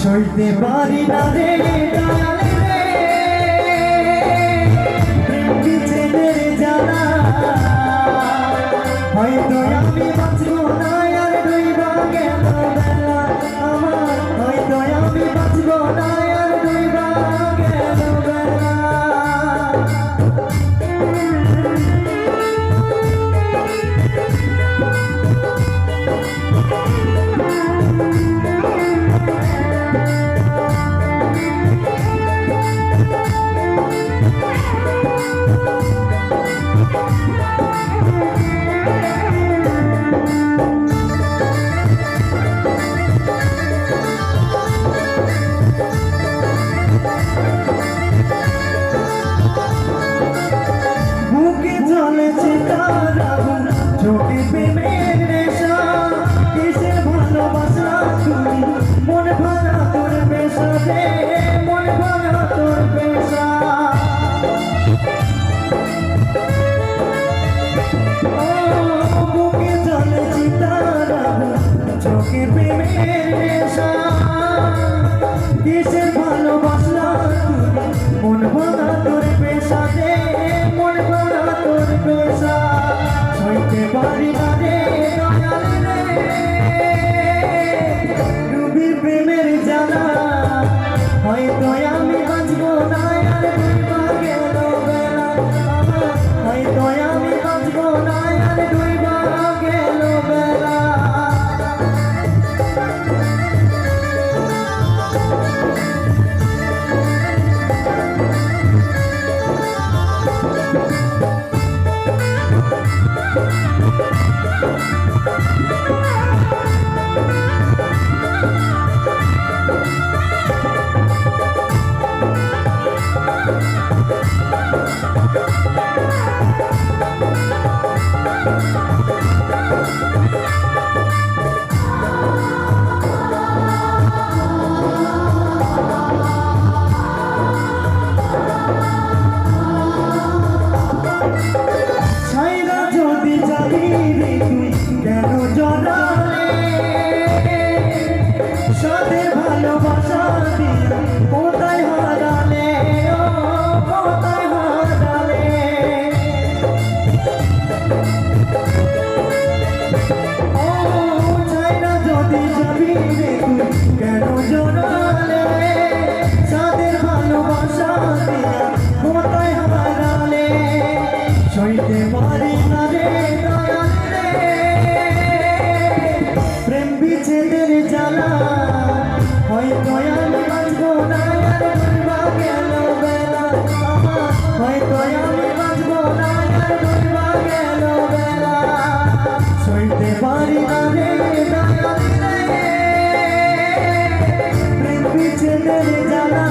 সইতে পারি না রে। কিসের ভালোবাসা মন ভাঙা তোর পেশা রে মন ভাঙা তোর পেশা সইতে পারি না রে দয়াল রে ডুবি প্রেমের জ্বালা হয়তো আমি ছাইরা baby. সইতে পারি না রে প্রেম বিচ্ছেদের জ্বালা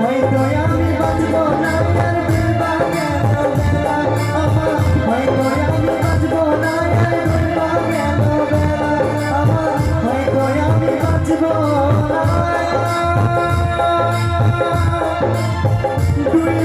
হয়তো আমি বাঁচব না আর ডুবা গেল বেলা। আমার হয়তো আমি বাঁচব না আর ডুবা গেল বেলা। আমার হয়তো আমি বাঁচব না। দুই